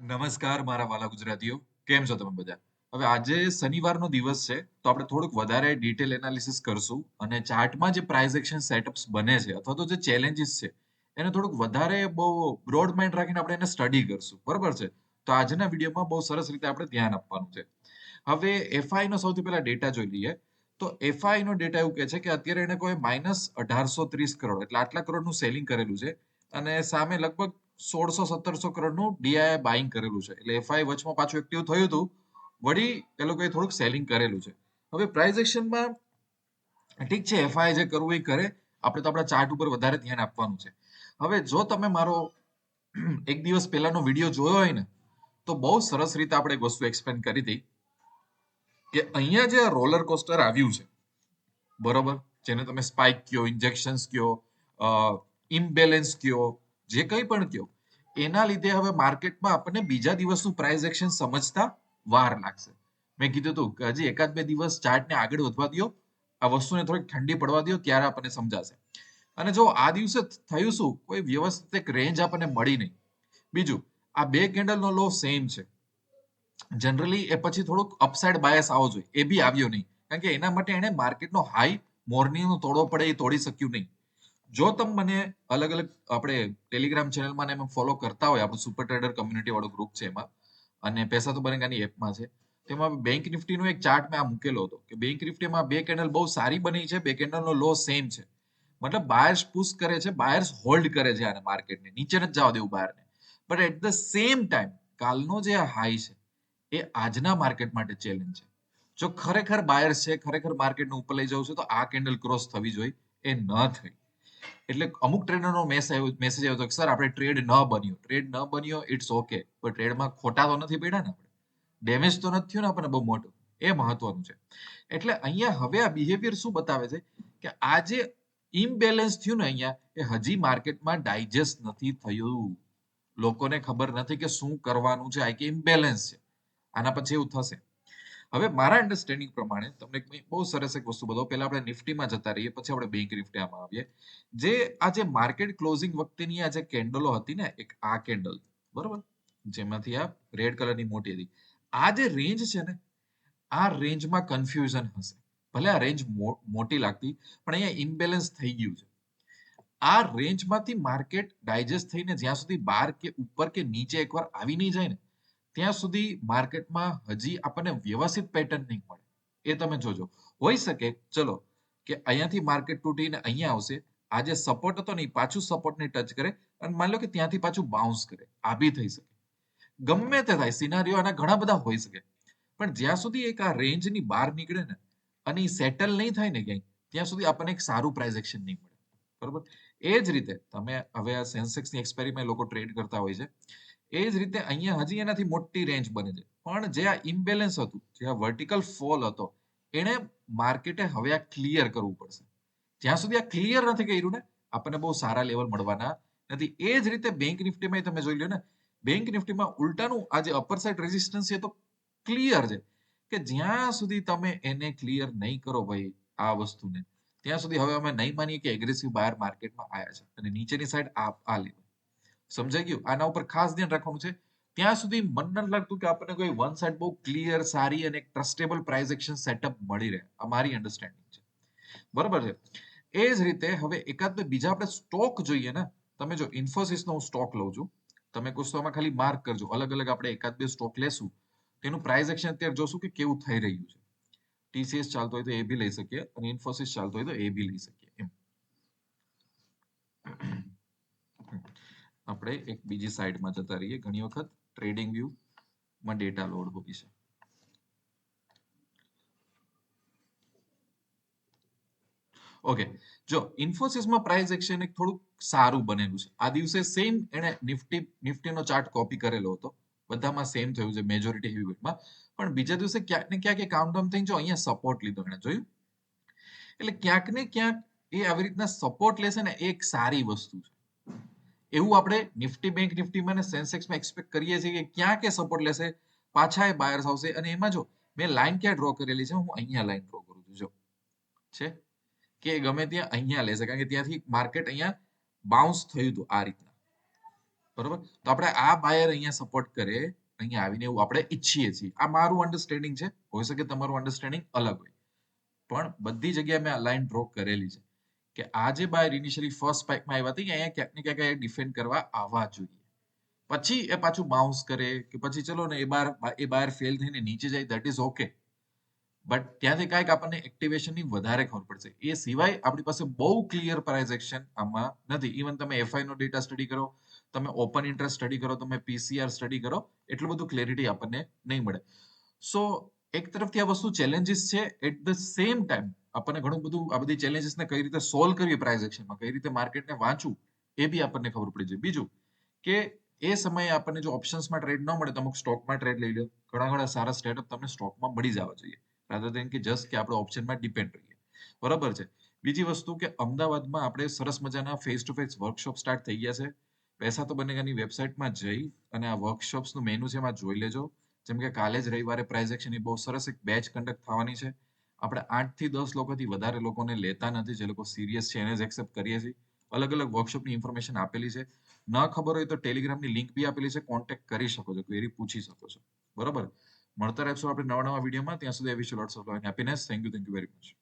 નમસ્કાર મારા વાલા ગુજરાતીઓ. કેમ છો તમે બધા? હવે આજે શનિવારનો દિવસ છે, તો આપણે થોડુંક વધારે ડિટેલ એનાલિસિસ કરશું અને ચાર્ટમાં જે પ્રાઇસ એક્શન સેટઅપ્સ બને છે અથવા તો જે ચેલેન્જીસ છે, એને થોડુંક વધારે બહુ બ્રોડ માઇન્ડ રાખીને આપણે એને સ્ટડી કરશું. બરોબર છે? તો આજના વિડીયોમાં બહુ સરસ રીતે આપણે ધ્યાન આપવાનું છે. હવે એફઆઈ નો સૌથી પહેલા ડેટા જોઈ લઈએ. તો એફઆઈ નો ડેટા એવું કહે છે કે અત્યારે એને કોઈ માઇનસ અઢારસો ત્રીસ કરોડ, એટલે આટલા કરોડનું સેલિંગ કરેલું છે અને સામે લગભગ સોળસો સત્તરસો કરોડનું ડીઆઈ બાઇંગ કરેલું છે. એટલે એફઆઈ વચમાં પાછું એક્ટિવ થયું હતું. વળી એ લોકોએ થોડુંક સેલિંગ કરેલું છે. હવે પ્રાઇસ એક્શનમાં ઠીક છે એફઆઈ જે કરવું એ કરે. આપણે તો આપણા ચાર્ટ ઉપર વધારે ધ્યાન આપવાનું છે. હવે જો તમે મારો એક દિવસ પહેલાનો વીડિયો જોયો હોય ને, તો બહુ સરસ રીતે આપણે એક વસ્તુ એક્સપ્લેન કરી હતી કે અહીંયા જે રોલર કોસ્ટર આવ્યું છે, બરોબર? જેને તમે સ્પાઇક કયો ઇન્જેક્શન્સ કયો ઇમ્બેલેન્સ કયો જે કંઈ પણ કયો એના લીધે હવે માર્કેટમાં આપણને બીજા દિવસનું પ્રાઇસ એક્શન સમજતા વાર લાગશે. મેં કીધું હતું કે હજી એકાદ બે દિવસ ચાર્ટને આગળ વધવા દો આ વસ્તુને થોડીક ઠંડી પડવા દો ત્યારે આપણને સમજાશે. અને જો આ દિવસે થયું શું, કોઈ વ્યવસ્થિત એક રેન્જ આપણને મળી નહીં. બીજું, આ બે કેન્ડલનો લો સેમ છે. જનરલી એ પછી થોડુંક અપસાઇડ બાયસ આવો જોઈએ, એ બી આવ્યો નહીં. કારણ કે એના માટે એને માર્કેટનો હાઈ મોર્નિંગનો તોડવો પડે એ તોડી શક્યું નહીં. જો તમે મને અલગ અલગ આપણે ટેલિગ્રામ ચેનલમાં એમાં ફોલો કરતા હોય, આપણું સુપર ટ્રેડર કમ્યુનિટી વાળો ગ્રુપ છે એમાં, અને પૈસા તો બનેગાની એપમાં છે, તેમાં બેંક નિફ્ટીનો એક ચાર્ટ મેં આ મૂકેલો હતો, કે બેંક નિફ્ટીમાં બે કેન્ડલ બહુ સારી બની છે, બે કેન્ડલનો લો સેમ છે. મતલબ બાયર્સ પુશ કરે છે બાયર્સ હોલ્ડ કરે છે આને માર્કેટને નીચે નથી જવા દેવું બહારને. But at the same time કાલનો જે હાઈ છે, એ આજના માર્કેટ માટે ચેલેન્જ છે. જો ખરેખર બાયર્સ છે, ખરેખર માર્કેટને ઉપર લઈ જવું છે, તો આ કેન્ડલ ક્રોસ થવી જોઈએ, એ ન થઈ. એટલે અમુક ટ્રેડરનો મેસેજ આવ્યો હતો કે સર આપણે ટ્રેડ ન બન્યો. ટ્રેડ ન બન્યો ઇટ્સ ઓકે પણ ટ્રેડમાં ખોટા તો નથી પડ્યા ને આપણે? ડેમેજ તો નથી થયું ને આપણને બહુ મોટું. એ મહત્વનું છે. એટલે અહીંયા હવે આ બિહેવિયર શું બતાવે છે? કે આ જે ઇમ્બેલેન્સ થયું ને અહીંયા, એ હજી માર્કેટમાં ડાયજેસ્ટ નથી થયું. લોકોને ખબર નથી કે શું કરવાનું છે. આ કે ઇમ્બેલેન્સ છે. આના પછી એવું થશે. હવે મારા અન્ડરસ્ટેન્ડિંગ પ્રમાણે તમને બહુ સરસ એક વસ્તુ બતાવો. પહેલા આપણે નિફ્ટીમાં જતા રહીએ, પછી આપણે બેંક નિફ્ટીમાં આવીએ. જે આ જે માર્કેટ ક્લોઝિંગ વખતેની આ જે કેન્ડલો હતી ને, એક આ કેન્ડલ બરોબર? જેમાંથી આ રેડ કલરની મોટી હતી. આ જે રેન્જ છે ને, આ રેન્જમાં કન્ફ્યુઝન હશે. ભલે આ રેન્જ મોટી લાગતી, પણ અહીંયા ઇમ્બેલેન્સ થઈ ગયું છે. આ રેન્જમાંથી માર્કેટ ડાયજેસ્ટ થઈને જ્યાં સુધી બાર કે ઉપર કે નીચે એકવાર આવી નહીં જાય ને ત્યાં સુધી માર્કેટમાં હજી આપણને વ્યવસ્થિત પેટર્ન નહીં મળે. એ તમે જોજો. હોઈ શકે, ચલો, કે અહીંયાથી માર્કેટ તૂટીને અહીંયા આવશે. આજે સપોર્ટ હતો નહીં, પાછું સપોર્ટને ટચ કરે અને માની લો કે ત્યાંથી પાછું બાઉન્સ કરે. આ બી થઈ શકે. ગમે તે થાય સિનારીઓ આના ઘણા બધા હોઈ શકે. પણ જ્યાં સુધી એક આ રેન્જની બહાર નીકળે ને અને એ સેટલ નહીં થાય ને ક્યાંય, ત્યાં સુધી આપણને એક સારું પ્રાઇઝ એક્શન નહીં મળે. બરોબર? એ જ રીતે, તમે હવે આ સેન્સેક્સની એક્સપાયરીમાં લોકો ટ્રેડ કરતા હોય છે. એ જ રીતે અહીંયા હજી એનાથી મોટી રેન્જ બને છે. પણ જે આ ઇમ્બેલેન્સ હતું, જે આ વર્ટિકલ ફોલ હતો એને માર્કેટે હવે આ ક્લિયર કરવું પડશે. જ્યાં સુધી આ ક્લિયર નથી કર્યું ને, આપણને બહુ સારા લેવલ મળવાના નથી. એ જ રીતે બેંક નિફ્ટીમાં તમે જોઈ લો ને બેંક નિફ્ટીમાં ઉલટાનું આ જે અપર સાઇડ રેઝિસ્ટન્સ છે તો ક્લિયર છે. કે જ્યાં સુધી તમે એને ક્લિયર નહીં કરો ભાઈ આ વસ્તુને, ત્યાં સુધી હવે અમે નહીં માનીએ કે એગ્રેસિવ બાયર માર્કેટમાં આવ્યા છે. અને નીચેની સાઈડ આ આ લેવલ સમજાઈ ગયું? આના ઉપર ખાસ ધ્યાન રાખવાનું છે. ત્યાં સુધી મન ન લાગતું કે આપણને કોઈ વન સાઇડ બહુ ક્લિયર સારી અને ટ્રસ્ટેબલ પ્રાઇઝ એક્શન સેટઅપ મળી રહે. આ મારી અન્ડરસ્ટેન્ડિંગ છે. બરાબર છે? એ જ રીતે હવે એકાદ બીજા આપણે સ્ટોક જોઈએ ને, તમે જો ઇન્ફોસિસનો હું સ્ટોક લઉં છું, તમે કુસ્તોમાં ખાલી માર્ક કરજો. અલગ અલગ આપણે એકાદ બે સ્ટોક લેશું તેનું પ્રાઇઝ એક્શન અત્યારે જોશું કે કેવું થઈ રહ્યું છે. ટીસીએસ ચાલતો હોય તો એ બી લઈ શકીએ અને ઇન્ફોસિસ ચાલતો હોય તો એ બી લઈ શકીએ. એમ. આપણે એક બીજી સાઈડમાં જતા રહીએ. ઘણી વખત ટ્રેડિંગ વ્યૂમાં ડેટા લોડ હોય છે. ઓકે જો ઇન્ફોસિસમાં પ્રાઇસ એક્શન એક થોડુંક સારું બનેલું છે. આ દિવસે સેમ એને નિફ્ટી, નિફ્ટીનો ચાર્ટ કોપી કરેલો હતો. બધામાં સેમ થયું છે મેજોરિટી હેવી વેટમાં પણ બીજા દિવસે ક્યાંક ને ક્યાંક એ કાઉન્ટ ડાઉન થઈને જો અહીંયા સપોર્ટ લીધો. એને જોયું? એટલે ક્યાંક ને ક્યાંક એ આવી રીતના સપોર્ટ લેશે ને એક સારી વસ્તુ છે. એવું આપણે નિફ્ટી બેંક નિફ્ટીમાં અને સેન્સેક્સમાં એક્સપેક્ટ કરીએ છીએ કે ક્યાં કે સપોર્ટ લેશે, પાછા એ બાયર્સ આવશે. અને એમાં જો મેં લાઈન ક્યાં ડ્રો કરેલી છે? હું અહીંયા લાઈન ડ્રો કરું છું. જો છે કે ગમે ત્યાં અહીંયા લેશે. કારણ કે ત્યાંથી માર્કેટ અહીંયા બાઉન્સ થયું હતું આ રીતના. બરોબર? તો આપણે આ બાયર અહીંયા સપોર્ટ કરે, અહીંયા આવીને એવું આપણે ઈચ્છીએ છીએ. આ મારું અન્ડરસ્ટેન્ડિંગ છે. હોઈ શકે તમારું અન્ડરસ્ટેન્ડિંગ અલગ હોય. પણ બધી જગ્યાએ મેં આ લાઈન ડ્રો કરેલી છે. કે આ જે બાયર ઇનિશિયલી ફર્સ્ટ સ્પાઇકમાં આવ્યા હતા, અહીંયા ક્યાંક ને ક્યાંક ડિફેન્ડ કરવા આવવા જોઈએ. પછી એ પાછું બાઉન્સ કરે, કે પછી ચલો ને એ બાર, એ બાયર ફેલ થઈને નીચે જાય દેટ ઇઝ ઓકે બટ ત્યાંથી કાંઈક આપણને એક્ટિવેશનની વધારે ખબર પડશે. એ સિવાય આપણી પાસે બહુ ક્લિયર પ્રાઇઝ એક્શન આમાં નથી. ઇવન તમે એફઆઈ નો ડેટા સ્ટડી કરો, તમે ઓપન ઇન્ટરેસ્ટ સ્ટડી કરો, તમે પીસીઆર સ્ટડી કરો, એટલું બધું ક્લેરિટી આપણને નહીં મળે. સો એક તરફથી આ વસ્તુ ચેલેન્જીસ છે. એટ ધ સેમ ટાઈમ આપણને ઘણું બધું આ બધી ચેલેન્જીસને કઈ રીતે સોલ્વ કરવી પ્રાઇઝ એક્શનમાં કઈ રીતે માર્કેટને વાંચવું, એ બી આપણને ખબર પડી જાય. બીજું કે એ સમયે આપણને જો ઓપ્શન્સમાં ટ્રેડ ન મળે તો અમુક સ્ટોકમાં ટ્રેડ લઈ લો. ઘણા ઘણા સારા સ્ટેટઅપ તમને સ્ટોકમાં મળી જવા જોઈએ રાધર દેન કે જસ્ટ કે આપણે ઓપ્શનમાં ડિપેન્ડ રહીએ. બરાબર છે? બીજી વસ્તુ કે અમદાવાદમાં આપણે સરસ મજાના face to face workshop start થઈ ગયા છે. પૈસા તો બનેગાની વેબસાઇટમાં જઈ અને આ વર્કશોપ્સનું મેનુ છે એમાં જોઈ લેજો. જેમ કે કાલે જ રવિવારે પ્રાઇઝ એક્શનની બહુ સરસ એક બેચ કન્ડક્ટ થવાની છે. આપણે આઠથી દસ લોકોથી વધારે લોકોને લેતા નથી, જે લોકો સિરિયસ છે, એને જ એક્સેપ્ટ કરીએ છીએ. અલગ અલગ વર્કશોપની ઇન્ફોર્મેશન આપેલી છે. ન ખબર હોય તો ટેલિગ્રામની લિંક બી આપેલી છે. કોન્ટેક્ટ કરી શકો છો ક્વેરી પૂછી શકો છો. બરાબર? મળતા રહેશો આપણે નવા નવા વિડીયોમાં ત્યાં સુધી wish lots of happiness thank you thank you very much